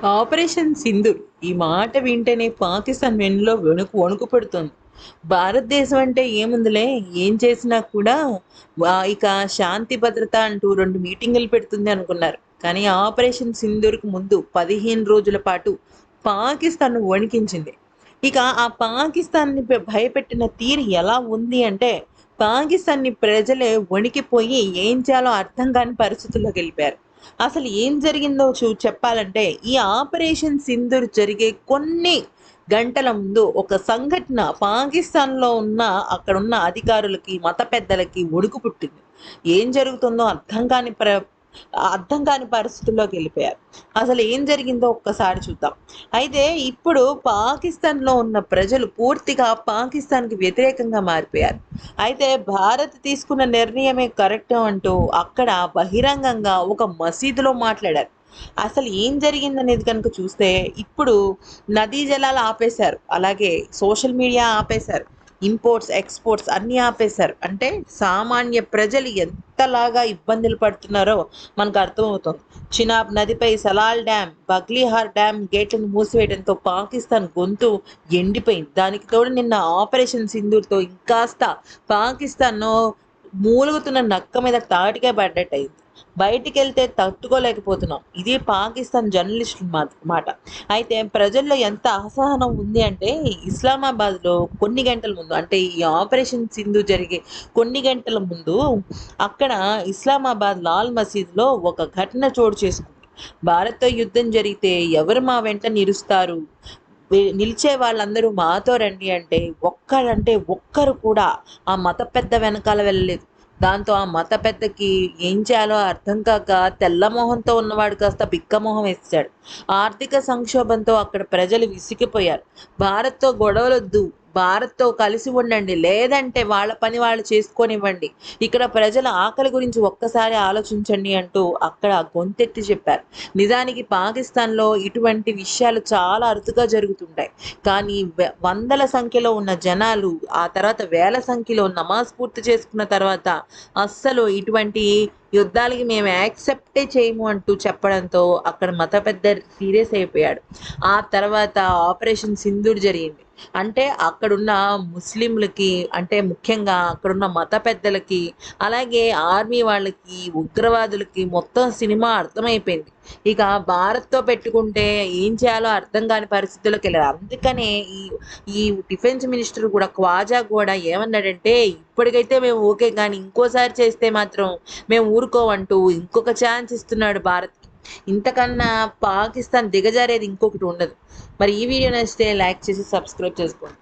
Operation Sindoor ఈ మాట వింటేనే పాకిస్తాన్ వెన్నులో వణుకు వణుకు పెడుతోంది. భారతదేశం అంటే ఏముందిలే? ఏం చేసినా కూడా ఇక శాంతి భద్రత అంటూ రెండు మీటింగులు పెడుతుంది అనుకున్నారు. కానీ ఆపరేషన్ సింధూర్కు ముందు పదిహేను రోజుల పాటు పాకిస్తాన్ వణికించింది. ఇక ఆ పాకిస్తాన్ని భయపెట్టిన తీరు ఎలా ఉంది అంటే పాకిస్తాన్ని ప్రజలే వణికిపోయి ఏం చేయాలో అర్థం కాని పరిస్థితుల్లోకి వెళ్ళిపోయారు అసలు ఏం జరిగిందో చూ చెప్పాలంటే ఈ ఆపరేషన్ సింధూర్ జరిగే కొన్ని గంటల ముందు ఒక సంఘటన పాకిస్తాన్లో ఉన్న అక్కడున్న అధికారులకి మత పెద్దలకి ఒడుకు పుట్టింది. ఏం జరుగుతుందో అర్థం కాని ప్ర అర్థం కాని పరిస్థితుల్లోకి వెళ్ళిపోయారు. అసలు ఏం జరిగిందో ఒక్కసారి చూద్దాం. అయితే ఇప్పుడు పాకిస్తాన్లో ఉన్న ప్రజలు పూర్తిగా పాకిస్తాన్కి వ్యతిరేకంగా మారిపోయారు. అయితే భారత్ తీసుకున్న నిర్ణయమే కరెక్ట్ అంటూ అక్కడ బహిరంగంగా ఒక మసీదులో మాట్లాడారు. అసలు ఏం జరిగిందనేది కనుక చూస్తే ఇప్పుడు నదీ జలాలు ఆపేశారు. అలాగే సోషల్ మీడియా ఆపేశారు. ఇంపోర్ట్స్ ఎక్స్పోర్ట్స్ అన్నీ ఆపేశారు. అంటే సామాన్య ప్రజలు ఎంతలాగా ఇబ్బందులు పడుతున్నారో మనకు అర్థమవుతుంది. చినాబ్ నదిపై సలాల్ డ్యామ్ బగ్లీహార్ డ్యామ్ గేట్లను మూసివేయడంతో పాకిస్తాన్ గొంతు ఎండిపోయింది. దానికి తోడు నిన్న ఆపరేషన్ సింధూర్తో ఇంకాస్త పాకిస్తాన్ మూలుగుతున్న నక్క మీద తాటికే పడ్డట్టు అయింది బయటికి వెళ్తే తట్టుకోలేకపోతున్నాం. ఇది పాకిస్తాన్ జర్నలిస్టుల మాట. అయితే ప్రజల్లో ఎంత అసహనం ఉంది అంటే ఇస్లామాబాద్లో కొన్ని గంటల ముందు అంటే ఈ ఆపరేషన్ సింధు జరిగే కొన్ని గంటల ముందు అక్కడ ఇస్లామాబాద్ లాల్ మసీద్లో ఒక ఘటన చోటు చేసుకుంది. భారత్తో యుద్ధం జరిగితే ఎవరు మా వెంట నిలుస్తారు? నిలిచే వాళ్ళందరూ మాతో రండి అంటే ఒక్కడంటే ఒక్కరు కూడా ఆ మత పెద్ద వెనకాల వెళ్ళలేదు. దాంతో ఆ మత పెద్దకి ఏం చేయాలో అర్థం కాక తెల్ల మొహంతో ఉన్నవాడు కాస్త బిక్క మొహం వేసాడు ఆర్థిక సంక్షోభంతో అక్కడ ప్రజలు విసిగిపోయారు. భారత్తో గొడవలొద్దు. భారత్తో కలిసి ఉండండి. లేదంటే వాళ్ళ పని వాళ్ళు చేసుకొనివ్వండి. ఇక్కడ ప్రజల ఆకలి గురించి ఒక్కసారి ఆలోచించండి అంటూ అక్కడ గొంతెత్తి చెప్పారు. నిజానికి పాకిస్తాన్లో ఇటువంటి విషయాలు చాలా అరుదుగా జరుగుతుంటాయి. కానీ వందల సంఖ్యలో ఉన్న జనాలు ఆ తర్వాత వేల సంఖ్యలో నమాజ్ పూర్తి చేసుకున్న తర్వాత అస్సలు ఇటువంటి యుద్ధాలకి మేము యాక్సెప్టే చేయము అంటూ చెప్పడంతో అక్కడ మత పెద్ద సీరియస్ అయిపోయాడు. ఆ తర్వాత ఆపరేషన్ సింధూర్ జరిగింది. అంటే అక్కడున్న ముస్లింలకి అంటే ముఖ్యంగా అక్కడున్న మత పెద్దలకి అలాగే ఆర్మీ వాళ్ళకి ఉగ్రవాదులకి మొత్తం సినిమా అర్థమైపోయింది. ఇక భారత్తో పెట్టుకుంటే ఏం చేయాలో అర్థం కాని పరిస్థితుల్లోకి వెళ్ళారు. అందుకనే ఈ ఈ డిఫెన్స్ మినిస్టర్ కూడా క్వాజా కూడా ఏమన్నాడంటే ఇప్పటికైతే మేము ఓకే కానీ ఇంకోసారి చేస్తే మాత్రం మేము ఊరుకోమంటూ ఇంకొక ఛాన్స్ ఇస్తున్నాడు భారత్కి ఇంతకన్నా పాకిస్తాన్ దిగజారేది ఇంకొకటి ఉండదు. మరి ఈ వీడియో నచ్చితే లైక్ చేసి సబ్స్క్రైబ్ చేసుకోండి.